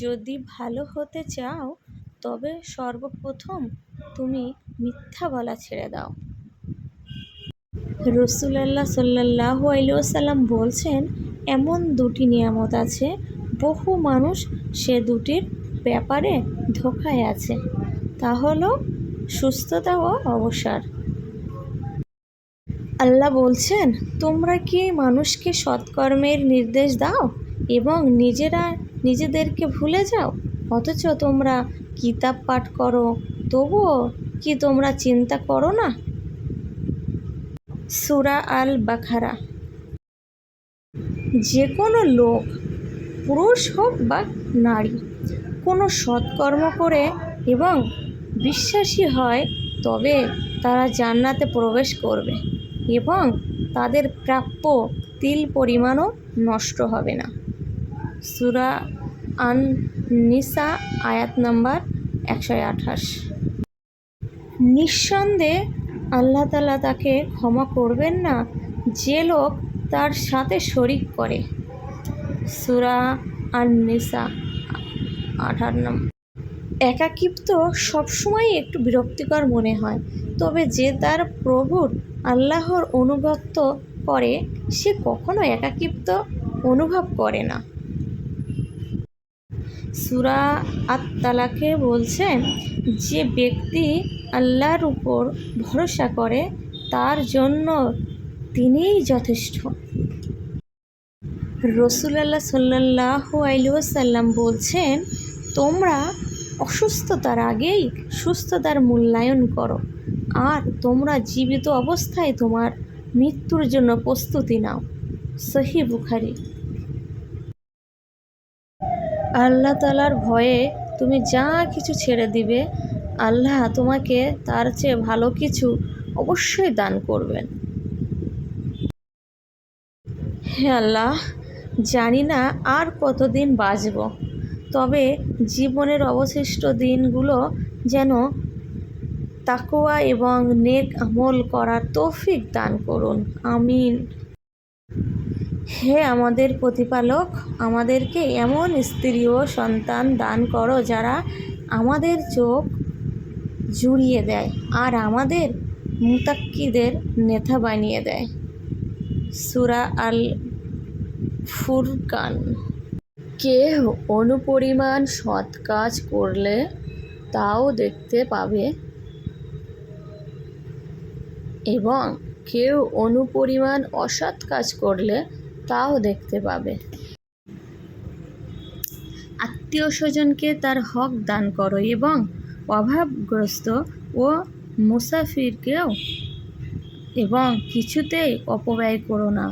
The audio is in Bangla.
যদি ভালো হতে চাও, তবে সর্বপ্রথম তুমি মিথ্যা বলা ছেড়ে দাও। রসুলাল্লাহ সাল্লাহু আলিয়াল্লাম বলছেন, এমন দুটি নিয়ামত আছে, বহু মানুষ সে দুটির ব্যাপারে ধোকায় আছে। তা হলো সুস্থতা ও অবসর। আল্লাহ বলছেন, তোমরা কি মানুষকে সৎকর্মের নির্দেশ দাও? এবং নিজেরা নিজেদেরকে ভুলে যাও? অথচ তোমরা কিতাব পাঠ করো, তবুও কি তোমরা চিন্তা করো না? সুরা আল বাখারা যে কোনো লোক, পুরুষ হোক বা নারী, কোনো সৎকর্ম করে এবং বিশ্বাসী হয়, তবে তারা জান্নাতে প্রবেশ করবে এবং তাদের প্রাপ্য তিল পরিমাণও নষ্ট হবে না। সুরা আন নিসা আয়াত নাম্বার একশো আঠাশ। নিঃসন্দেহে আল্লাহ তালা তাকে ক্ষমা করবেন না, যে লোক তার সাথে শরিক করে। সুরা আন নিসা আঠার নম্বর একাকিত্ব সবসময় একটু বিরক্তিকর মনে হয়, তবে যে তার প্রভুর আল্লাহর অনুগত্য করে, সে কখনো একাকিত্ব অনুভব করে না। সুরা আত্মালাকে বলছেন যে ব্যক্তি আল্লাহর উপর ভরসা করে, তার জন্য তিনিই যথেষ্ট। রসুলাল্লাহ সাল্লাহ আলিয়াল্লাম বলছেন, তোমরা অসুস্থতার আগেই সুস্থতার মূল্যায়ন করো, আর তোমরা জীবিত অবস্থায় তোমার মৃত্যুর জন্য প্রস্তুতি নাও। সহি বুখারি। আল্লাহ তালার ভয়ে তুমি যা কিছু ছেড়ে দিবে, আল্লাহ তোমাকে তার চেয়ে ভালো কিছু অবশ্যই দান করবেন। হে আল্লাহ, জানি না আর কতদিন বাঁচব, তবে জীবনের অবশিষ্ট দিনগুলো যেন তাকোয়া এবং নেক আমল করার তৌফিক দান করুন। আমিন। হে আমাদের প্রতিপালক, আমাদেরকে এমন স্ত্রী ও সন্তান দান করো যারা আমাদের চোখ জুড়িয়ে দেয় আর আমাদের মুতাক্কিদের নেতা বানিয়ে দেয়। সুরা আল ফুরকান কেহ অনুপরিমাণ সৎ কাজ করলে তাও দেখতে পাবে এবং কেউ অনুপরিমাণ অসৎ কাজ করলে তাও দেখতে পাবে। আত্মীয় স্বজনকে তার হক দান করো এবং অভাবগ্রস্ত ও মুসাফিরকেও এবং কিছুতেই অপব্যয় করো না।